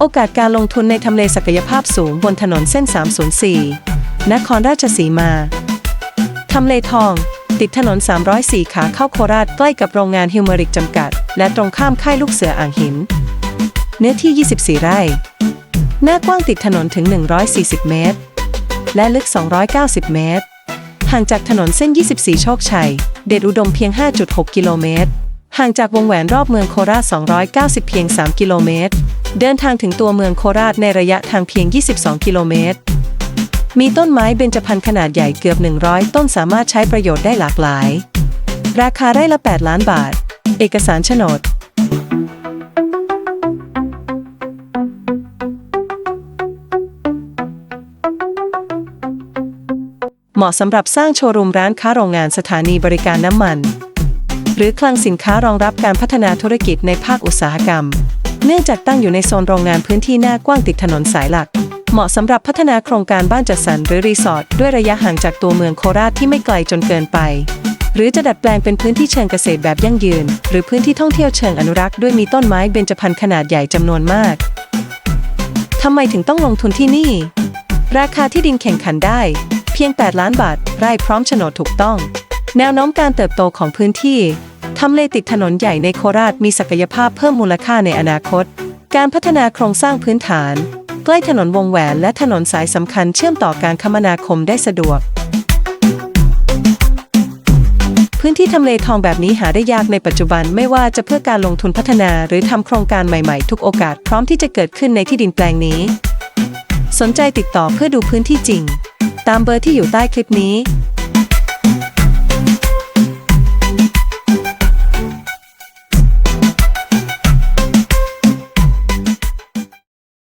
โอกาสการลงทุนในทำเลศักยภาพสูงบนถนนเส้น 304 นครราชสีมา ทำเลทอง ติดถนน 304 ขาเข้าโคราชใกล้กับโรงงานฮิวเมริกจำกัด และตรงข้ามค่ายลูกเสืออ่างหิน เนื้อที่ 24 ไร่ หน้ากว้างติดถนนถึง 140 เมตร และลึก 290 เมตร ห่างจากถนนเส้น 24 โชคชัย เดชอุดมเพียง 5.6 กิโลเมตร ห่างจากวงแหวนรอบเมืองโคราช 290 เพียง 3 กิโลเมตร เดินทางถึงตัวเมืองโคราชในระยะทางเพียง 22 กิโลเมตร มีต้นไม้เบญจพรรณขนาดใหญ่เกือบ 100 ต้นสามารถใช้ประโยชน์ได้หลากหลาย ราคาไร่ละ 8 ล้านบาท เอกสารโฉนดเหมาะสำหรับสร้างโชว์รูมร้านค้าโรงงานสถานีบริการน้ำมัน หรือคลังสินค้ารองรับการพัฒนาธุรกิจในภาคอุตสาหกรรม เนื่องจากตั้งอยู่ในโซนโรงงานพื้นที่หน้ากว้างติดถนนสายหลัก เหมาะสำหรับพัฒนาโครงการบ้านจัดสรรหรือรีสอร์ทด้วยระยะห่างจากตัวเมืองโคราชที่ไม่ไกลจนเกินไป หรือจะดัดแปลงเป็นพื้นที่เชิงเกษตรแบบยั่งยืน หรือพื้นที่ท่องเที่ยวเชิงอนุรักษ์ด้วยมีต้นไม้เบญจพรรณขนาดใหญ่จำนวนมากทำไมถึงต้องลงทุนที่นี่ ราคาที่ดินแข่งขันได้ เพียง 8 ล้านบาทไร่พร้อมโฉนดถูกต้อง แนวโน้มการเติบโตของพื้นที่ ทำเลติดถนนใหญ่ในโคราชมีศักยภาพเพิ่มมูลค่าในอนาคต การพัฒนาโครงสร้างพื้นฐาน ใกล้ถนนวงแหวนและถนนสายสำคัญเชื่อมต่อการคมนาคมได้สะดวก พื้นที่ทำเลทองแบบนี้หาได้ยากในปัจจุบันไม่ว่าจะเพื่อการลงทุนพัฒนาหรือทำโครงการใหม่ๆ ทุกโอกาสพร้อมที่จะเกิดขึ้นในที่ดินแปลงนี้ สนใจติดต่อเพื่อดูพื้นที่จริง ตามเบอร์ที่อยู่ใต้คลิปนี้